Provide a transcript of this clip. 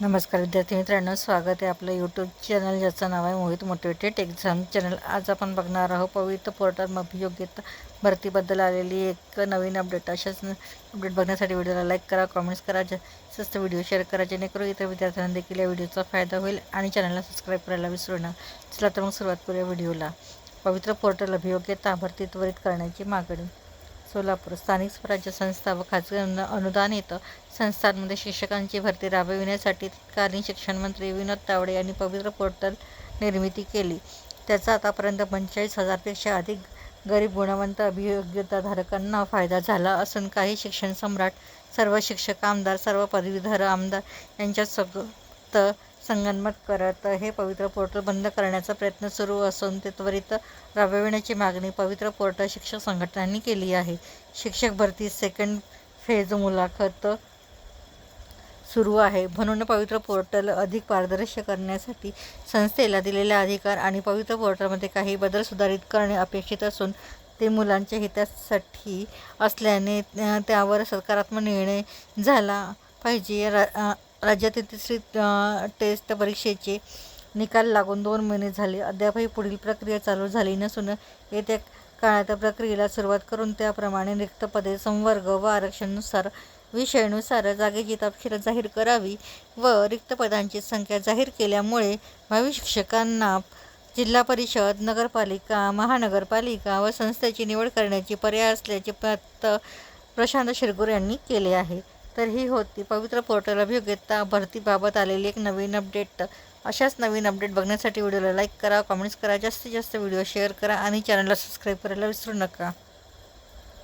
नमस्कार विद्यार्थी मित्रांनो स्वागत आहे आपलं यूट्यूब चॅनल ज्याचं नाव आहे मोहित मोटिवेटेड एक्झाम चॅनल आज आपण बघणार आहोत पवित्र पोर्टल अभियोग्यता भरतीबद्दल आलेली एक नवीन अपडेट अशाच अपडेट बघण्यासाठी व्हिडिओला लाईक करा कॉमेंट्स करा जास्त व्हिडिओ शेअर करा जेणेकरून इतर विद्यार्थ्यांना देखील या व्हिडिओचा फायदा होईल आणि चॅनलला सबस्क्राईब करायला विसरू नका. चला तर मग सुरुवात करूया व्हिडिओला पवित्र पोर्टल अभियोग्यता भरती त्वरित करण्याची मागणी. सोलापूर स्थानिक स्वराज्य संस्था व खाजगी अनुदान येतं. संस्थांमध्ये शिक्षकांची भरती राबविण्यासाठी तत्कालीन शिक्षण मंत्री विनोद तावडे यांनी पवित्र पोर्टल निर्मिती केली. त्याचा आतापर्यंत पंचेचाळीस हजारपेक्षा अधिक गरीब गुणवंत अभियोग्यताधारकांना फायदा झाला असून काही शिक्षण सम्राट सर्व शिक्षक आमदार सर्व पदवीधर आमदार यांच्या यांच्यासोबत संगनमत करत हे पवित्र पोर्टल बंद करण्याचा प्रयत्न सुरू असून ते त्वरित राबविण्याची मागणी पवित्र पोर्टल शिक्षक संघटनांनी केली आहे. शिक्षक भरती सेकंड फेज मुलाखत सुरू आहे. म्हणून पवित्र पोर्टल अधिक पारदर्शक करण्यासाठी संस्थेला दिलेले अधिकार आणि पवित्र पोर्टलमध्ये काही बदल सुधारित करणे अपेक्षित असून ते मुलांच्या हितासाठी असल्याने त्यावर सकारात्मक निर्णय झाला पाहिजे. रा राज्यातील तिसरी टेस्ट परीक्षेचे निकाल लागून दोन महिने झाले. अद्यापही पुढील प्रक्रिया चालू झाली नसून येत्या काळात प्रक्रियेला सुरुवात करून त्याप्रमाणे रिक्त पदे संवर्ग व आरक्षणानुसार विषयानुसार जागेची तपशील जाहीर करावी व रिक्त पदांची संख्या जाहीर केल्यामुळे भावी शिक्षकांना जिल्हा परिषद नगरपालिका महानगरपालिका व संस्थेची निवड करण्याची पर्याय असल्याचे मत प्रशांत शिरगुर यांनी केले आहे. तर ही होती. पवित्र पोर्टल अभियोग्यता भरतीबाबत आलेली एक नवीन अपडेट. अशाच नवीन अपडेट बघण्यासाठी व्हिडिओला लाईक करा कॉमेंट्स करा जास्तीत जास्त व्हिडिओ शेअर करा आणि चॅनलला सबस्क्राईब करायला विसरू नका.